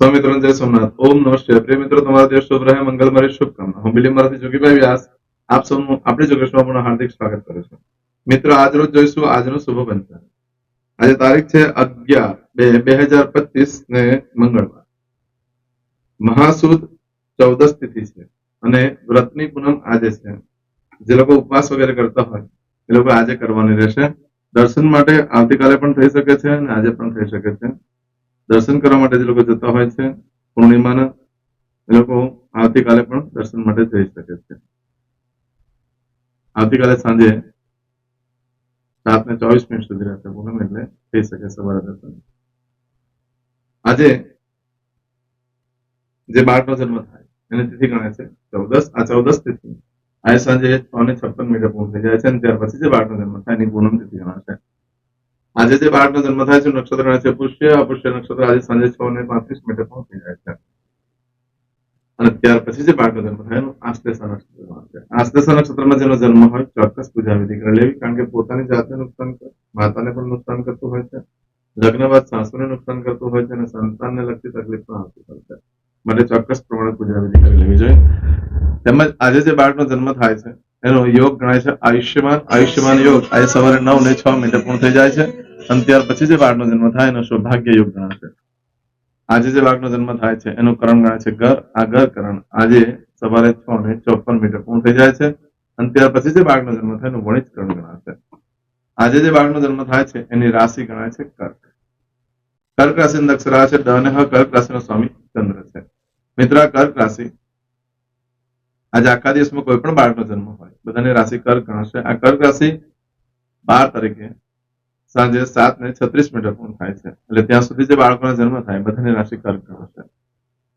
સ્વામિત્રણ જય સોમનાથ. ઓમ નમસ્તે પ્રિય મિત્રો, તમારા દિવસ શુભ રહે, મંગલમય, શુભકામના. હું બિલી મારાથી જોગીભાઈ વ્યાસ. આપ સૌનું, આપણી જોગેશમાં પણ હાર્દિક સ્વાગત કરું છું. મિત્રો, આજ રોજ જોઈશું આજનો શુભ પંચાંગ આજે તારીખ છે અગિયાર બે બે હજાર પચીસ ને મંગળવાર. મહાસુદ ચૌદસ તિથિ છે અને વ્રતની પૂનમ આજે છે. જે લોકો ઉપવાસ વગેરે કરતા હોય, એ લોકો આજે કરવાની રહેશે. દર્શન માટે આવતીકાલે પણ થઈ શકે છે અને આજે પણ થઈ શકે છે. દર્શન કરવા માટે જે લોકો જતા હોય છે, પૂર્ણિમાના, એ લોકો આવતીકાલે પણ દર્શન માટે જઈ શકે છે. આવતીકાલે સાંજે સાત ને ચોવીસ મિનિટ સુધી રહેશે પૂનમ એટલે થઈ શકે સવારે દર્શન. આજે જે બાળકનો જન્મ થાય, એને તિથિ ગણાય છે, ચૌદસ, આ ચૌદસ તિથિ. આજે સાંજે છ ને છપ્પન મિનિટે પૂર્ણ થઈ જાય છે અને ત્યાર પછી જે બાળકનો જન્મ થાય, એની પૂનમ તિથિ ગણાશે. આજે જે બાળકનો જન્મ થાય છે, નક્ષત્ર છે પુષ્ય પુષ્ય નક્ષત્ર આજે સાંજે છ ને પાંત્રીસ મિનિટે પહોંચી જાય છે. અને ત્યાર પછી જે બાળકનો જન્મ થાય, એનું આશ્લેષા નક્ષત્રમાં છે. આશ્લેષા નક્ષત્રમાં જેનો જન્મ હોય, ચોક્કસ પૂજા વિધિ કરી લેવી, કારણ કે પોતાની જાતને નુકસાન કરે, માતાને પણ નુકસાન કરતું હોય છે. લગ્ન બાદ સાસુને નુકસાન કરતું હોય છે અને સંતાનને લગતી તકલીફ પણ આવતી હોય છે. માટે ચોક્કસ પ્રમાણે પૂજા વિધિ કરી લેવી જોઈએ. તેમજ આજે જે બાળકનો જન્મ થાય છે એનો યોગ ગણાય છે આયુષ્યમાન આયુષ્યમાન યોગ. આજે સવારે નવ ને છ મિનિટે પૂર્ણ થઈ જાય છે અને ત્યાર પછી જે બાળકનો જન્મ થાય એનો સૌભાગ્ય યોગ ગણાશે આજે જે બાળકનો જન્મ થાય છે એનું કરણ ગણાય છે ઘર. આ ઘર કરણ આજે સવારે છ ને ચોપન મિનિટે પૂર્ણ થઈ જાય છે અને ત્યાર પછી જે બાળકનો જન્મ થાય એનું વણિજ કરણ ગણાશે આજે જે બાળકનો જન્મ થાય છે એની રાશિ ગણાય છે કર્ક. કર્ક રાશિ અક્ષરા છે ડ અને હ કર્ક રાશિનો સ્વામી ચંદ્ર છે. મિત્ર, કર્ક રાશિ આજે આખા દિવસમાં કોઈ પણ બાળકનો જન્મ હોય, બધાને રાશિ કર્ક ગણાશે. આ કર્ક રાશિ બાર તારીખે સાંજે સાત ને છત્રીસ મિનિટે પૂર્ણ થાય છે. એટલે ત્યાં સુધી જે બાળકોનો જન્મ થાય, બધાની રાશિ કર્ક ગણાશે.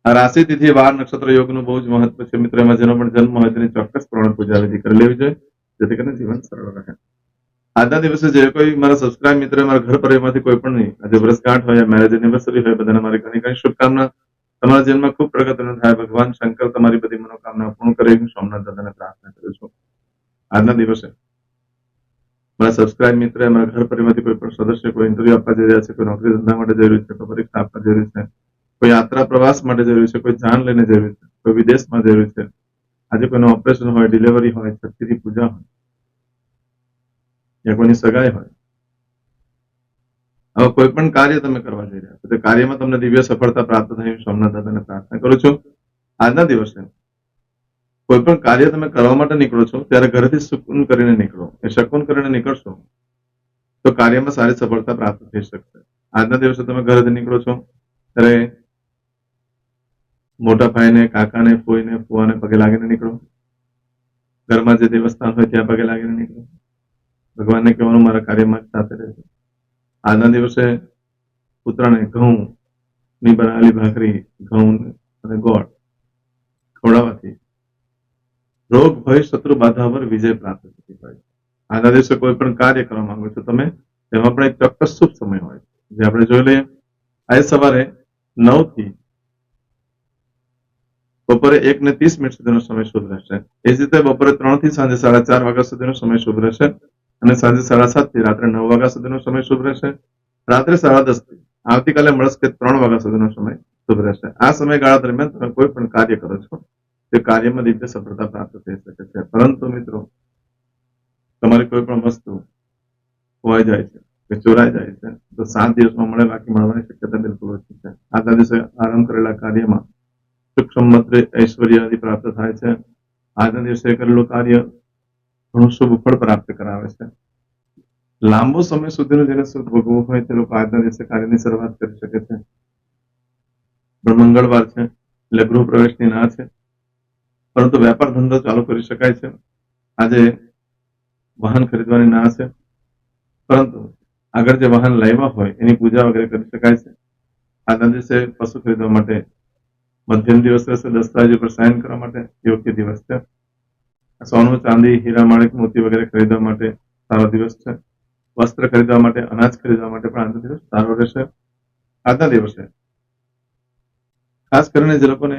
આ રાશિ તિથિ વાર નક્ષત્ર યોગનું બહુ જ મહત્વ છે. મિત્ર, એમાં જેનો પણ જન્મ હોય તેની ચોક્કસ પ્રમાણે પૂજા વિધિ કરી લેવી જોઈએ, જેથી કરીને જીવન સરળ રહે. આજના દિવસે જે કોઈ મારા સબસ્ક્રાઇબ મિત્ર, મારા ઘર પરિવારમાંથી કોઈ પણ નહીં, આજે વર્ષગાંઠ હોય મેરેજ એનિવર્સરી હોય, બધાને મારી ઘણી ઘણી શુભકામના. તમારા જીવનમાં ખૂબ પ્રગતિનું થાય. ભગવાન શંકર તમારી બધી મનોકામના પૂર્ણ કરે. હું સોમનાથ દાદાને પ્રાર્થના કરું છું. આજના દિવસે મારા સબસ્ક્રાઇબ મિત્ર, મારા ઘર પરિવારથી કોઈ પણ સદસ્ય કોઈ ઇન્ટરવ્યુ આપવા જઈ રહ્યા છે, કોઈ નોકરી ધંધા માટે જઈ છે, કોઈ પરીક્ષા આપવા જઈ છે, કોઈ યાત્રા પ્રવાસ માટે જઈ છે, કોઈ જાન લઈને જઈ છે, કોઈ વિદેશમાં જઈ છે, આજે કોઈનું ઓપરેશન હોય ડિલિવરી હોય છઠ્ઠીની પૂજા હોય, યા કોઈની સગાઈ હોય હવે કોઈ પણ કાર્ય તમે કરવા જઈ રહ્યા છો, તે કાર્યમાં તમને દિવ્ય સફળતા પ્રાપ્ત થઈ હું સોમનાથ દાદાને પ્રાર્થના કરું છું. આજના દિવસે કોઈ પણ કાર્ય તમે કરવા માટે નીકળો છો, ત્યારે ઘરેથી સુકૂન કરીને નીકળો. એ શકુન કરીને નીકળશો, તો કાર્યમાં સારી સફળતા પ્રાપ્ત થઈ શકશે. આજના દિવસે તમે ઘરેથી નીકળો છો, ત્યારે મોટા ભાઈને, કાકાને, ફોઈને, ફુવાને પગે લાગીને નીકળો. ઘરમાં જે દેવસ્થાન હોય ત્યાં પગે લાગીને નીકળો. ભગવાનને કહેવાનું, મારા કાર્યમાં સાથે રહેજો. આજના દિવસે પુત્રને ઘઉં ની બનાવેલી ભાખરી, ઘઉં અને ગોળ ખવડાવવાથી રોગ ભય શત્રુ બાધા પર વિજય પ્રાપ્ત થતી હોય આજના દિવસે કોઈ પણ કાર્ય કરવા માંગો છો તમે, તેમાં પણ એક ચોક્કસ શુભ સમય હોય જે આપણે જોઈ લઈએ, આજે સવારે નવથી બપોરે એક ને ત્રીસ મિનિટ સુધીનો સમય શુભ રહેશે. એ જ રીતે બપોરે ત્રણથી સાંજે સાડા ચાર વાગ્યા સુધીનો સમય શુભ રહેશે. અને સાંજે સાડા સાતથી રાત્રે નવ વાગ્યા સુધીનો સમય શુભ રહેશે. રાત્રે સાડા દસથી આવતીકાલે મળસ્કે ત્રણ વાગ્યા સુધીનો સમય શુભ રહેશે. આ સમયગાળા દરમિયાન તમે કોઈ પણ કાર્ય કરો છો, તે કાર્યમાં દિવ્ય સફળતા પ્રાપ્ત થઈ શકે છે. પરંતુ મિત્રો, તમારી કોઈ પણ વસ્તુ ખોવાઈ જાય છે, કે ચોરાઈ જાય છે, તો સાત દિવસમાં મળે, બાકી મળવાની શક્યતા બિલકુલ ઓછી છે. આજના દિવસે આરંભ કરેલા કાર્યમાં સુખ સંમત ઐશ્વર્ય આદિ પ્રાપ્ત થાય છે. આજના દિવસે કરેલું કાર્ય ઘણું શુભ ફળ પ્રાપ્ત કરાવે છે. લાંબો સમય સુધીનું જેને સુખ ભોગવવું હોય તે લોકો આજના દિવસે કાર્યની શરૂઆત કરી શકે છે. પણ મંગળવાર છે, એટલે ગૃહ પ્રવેશની ના છે. પરંતુ વેપાર ધંધો ચાલુ કરી શકાય છે. આજે વાહન ખરીદવાની ના છે. પરંતુ આગળ જે વાહન લાવ્યા હોય એની પૂજા વગેરે કરી શકાય છે. આજના દિવસે પશુ ખરીદવા માટે મધ્યમ દિવસ રહેશે, દસ્તાવેજ ઉપર સાઇન કરવા માટે યોગ્ય દિવસ છે. સોનું, ચાંદી, હીરા, માણેક, મોતી વગેરે ખરીદવા માટે સારો દિવસ છે. વસ્ત્ર ખરીદવા માટે, અનાજ ખરીદવા માટે પણ આજનો દિવસ સારો રહેશે. આજના દિવસે ખાસ કરીને જે લોકોને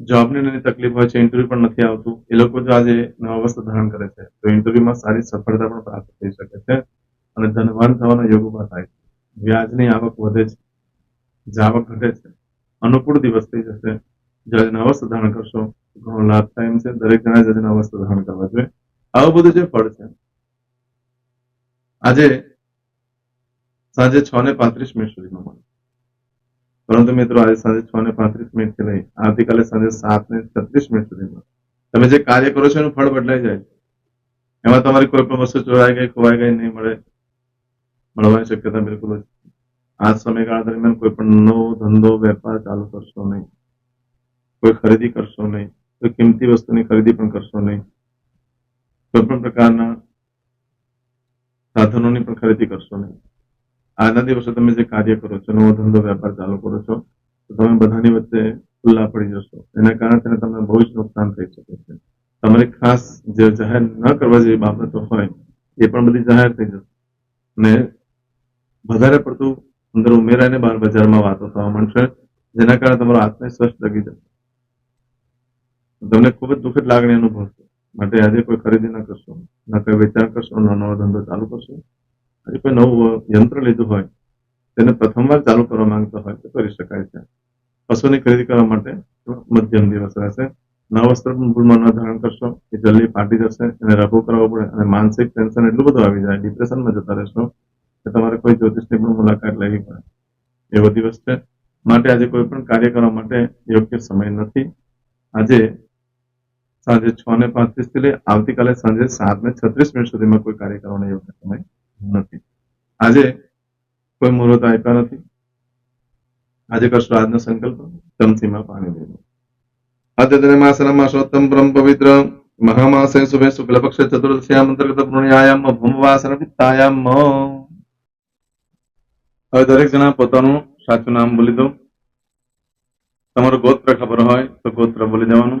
જોબની નાની તકલીફ હોય છે ઇન્ટરવ્યુ પણ નથી આવતું, એ લોકો જો આજે નવા વસ્ત્ર ધારણ કરે છે, તો ઇન્ટરવ્યુમાં સારી સફળતા પણ પ્રાપ્ત થઈ શકે છે અને ધનવાન થવાનો યોગ ઊભા થાય છે. વ્યાજની આવક વધે છે, જાવક ઘટે છે, અનુકૂળ દિવસ થઈ જશે. જ્યારે નવા વસ્ત્ર ધારણ કરશો ઘણો લાભ થાય છે, દરેક જણા જજના વસ્ત્ર ગ્રહણ કરવા જોઈએ. આવું બધું જે ફળ છે, આજે સાંજે છ ને પાંત્રીસ મિનિટ સુધીમાં મળે પરંતુ મિત્રો, આજે સાંજે છ ને પાંત્રીસ મિનિટથી લઈ આવતીકાલે સાંજે સાત ને છત્રીસ મિનિટ સુધીમાં. તમે જે કાર્ય કરો છો, એનું ફળ બદલાઈ જાય એમાં તમારી કોઈ પણ વસ્તુ ચોરાઈ ગઈ ખોવાઈ ગઈ, નહીં મળે, મળવાની શક્યતા બિલકુલ જ. આ સમયગાળા દરમિયાન કોઈ પણ નવો ધંધો, વેપાર ચાલુ કરશો નહીં. કોઈ ખરીદી કરશો નહીં. કોઈ કિંમતી વસ્તુની ખરીદી પણ કરશો નહીં. કોઈ પણ પ્રકારના સાધનોની પણ ખરીદી કરશો નહીં. આજના દિવસે તમે જે કાર્ય કરો છો, નવો ધંધો, વેપાર ચાલુ કરો છો, તો તમે બધાની વચ્ચે ખુલ્લા પડી જશો. એના કારણે તમને બહુ જ નુકસાન થઈ શકે છે. તમારે ખાસ જે જાહેર ન કરવા જેવી બાબતો હોય, એ પણ બધી જાહેર થઈ જશે. અને વધારે પડતું અંદર ઉમેરાઈને બહાર બજારમાં વાતો થવા માંડશે, જેના કારણે તમારો આત્મવિશ્વાસ લગી જશે. તમને ખૂબ જ દુઃખદ લાગણી અનુભવશો. માટે આજે કોઈ ખરીદી ન કરશો. ન કોઈ વેચાણ કરશો, ન નવો ધંધો ચાલુ કરશો. આજે કોઈ નવું યંત્ર લીધું હોય, તેને પ્રથમવાર ચાલુ કરવા માંગતા હોય તો કરી શકાય છે. પશુની ખરીદી કરવા માટે મધ્યમ દિવસ રહેશે. નવા વસ્ત્ર પણ ભૂલમાં ન ધારણ કરશો. એ જલ્દી ફાટી જશે. એને રફો કરવો પડે અને માનસિક ટેન્શન એટલું બધું આવી જાય, ડિપ્રેશનમાં જતા રહેશો કે તમારે કોઈ જ્યોતિષની પણ મુલાકાત લેવી પડે. એવો દિવસ છે. માટે આજે કોઈ પણ કાર્ય કરવા માટે યોગ્ય સમય નથી. આજે સાંજે છ ને પાંત્રીસથી લઈ આવતીકાલે સાંજે સાત ને છત્રીસ મિનિટ સુધીમાં કોઈ કાર્ય કરવાનો યોગ્ય સમય નથી. આજે કોઈ મુહૂર્ત આપ્યા નથી. આજે કરશો આજનો સંકલ્પ ચમચીમાં પાણી લેવું અદ્યતને માસના માસોત્તમ પરમ પવિત્ર મહામાસે શુભે શુક્લ પક્ષે ચતુર્દશ્યામ અંતર્ગત પુણ્યાયામ ભૂમવાસન પિત્તાયામ. હવે દરેક જણા પોતાનું સાચું નામ બોલી દો. તમારું ગોત્ર ખબર હોય તો ગોત્ર બોલી દેવાનું.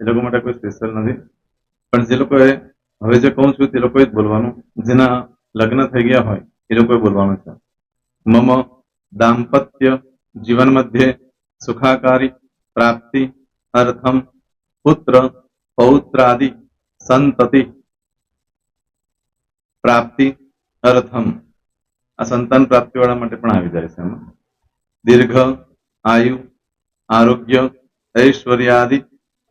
એ લોકો માટે કોઈ સ્પેશિયલ નથી. પણ જે લોકોએ હવે જે કહું છું તે લોકોએ જ બોલવાનું. જેના લગ્ન થઈ ગયા હોય, એ લોકોએ બોલવાનું છે. મમ દાંપત્ય જીવન મધ્યે સુખાકારી, પ્રાપ્તિ, અર્થમ, પુત્ર, પૌત્રાદિ, સંતતિ, પ્રાપ્તિ, અર્થમ. આ સંતાન પ્રાપ્તિ વાળા માટે પણ આવી જાય છે એમાં. દીર્ઘ, આયુ, આરોગ્ય, ઐશ્વર્યાદિ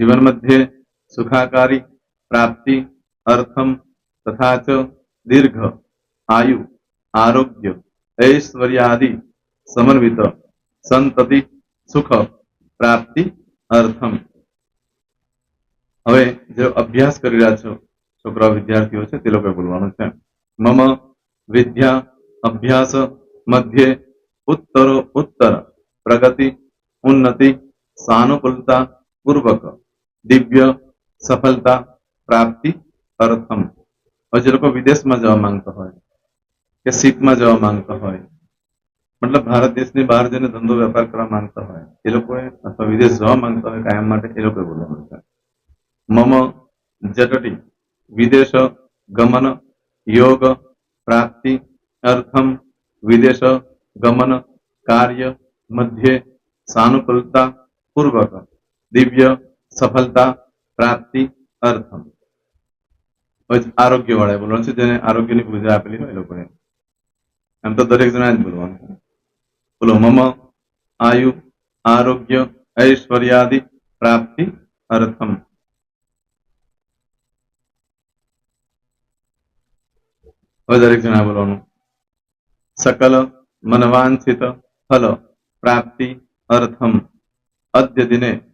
મધ્ય સુખાકારી પ્રાપ્તિ અર્થમ તથા ચ દીર્ઘ આયુ આરોગ્ય ઐશ્વર્યાદિ સમન્વિત સંતતિ સુખ પ્રાપ્તિ અર્થમ હવે જે અભ્યાસ કરી રહ્યા છો, છોકરા વિદ્યાર્થીઓ છે, તે લોકોએ બોલવાનું છે. મમ વિદ્યા અભ્યાસ મધ્યે ઉત્તરો ઉત્તર, પ્રગતિ, ઉન્નતિ, સાનુકૂળતા, પૂર્વક. દિવ્ય સફળતા પ્રાપ્તિ અર્થમ હવે જે લોકો વિદેશમાં જવા માંગતા હોય કે શીપમાં જવા માંગતા હોય મતલબ ભારત દેશની બહાર જઈને ધંધો વેપાર કરવા માંગતા હોય એ લોકોએ અથવા વિદેશ જવા માંગતા હોય કાયમ માટે એ લોકોએ બોલવાનું છે મમ જટટી વિદેશ ગમન યોગ પ્રાપ્તિ અર્થમ વિદેશ ગમન કાર્ય મધ્યે સાનુકૂલતા પૂર્વક દિવ્ય સફળતા, પ્રાપ્તિ, અર્થમ. આરોગ્ય વાળા બોલવાનું છે, જેને આરોગ્યની પૂજા આપેલી હોય એ એમ તો દરેક જણા જ બોલવાનું. બોલો, મમ, આયુ, આરોગ્ય, ઐશ્વર્યાદિ, પ્રાપ્તિ, અર્થમ. હવે દરેક જણા બોલવાનું. સકલ, મનવાંછિત, ફલ, પ્રાપ્તિ, અર્થમ. અદ્ય દિને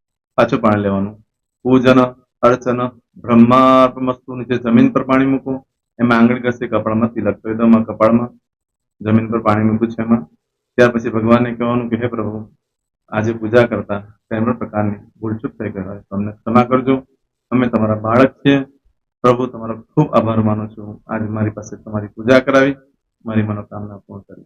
પાછું પાણી લેવાનું. પૂજન, અર્ચન બ્રહ્માર્પમસ્તુ નીચે જમીન પર પાણી મૂકો એમાં આંગળી ઘસે, કપાળમાં તિલક દો એમાં કપાળમાં. જમીન પર પાણી મૂક્યું છે એમાં. ત્યાર પછી ભગવાનને કહેવાનું કે, હે પ્રભુ, આજે પૂજા કરતા તેમના પ્રકારની ભૂલચૂક થઈ ગઈ હોય. તમને ક્ષમા કરજો. અમે તમારા બાળક છીએ. પ્રભુ, તમારો ખૂબ આભાર માનું છું. આજે મારી પાસે તમારી પૂજા કરાવી. મારી મનોકામના પૂર્ણ કરી.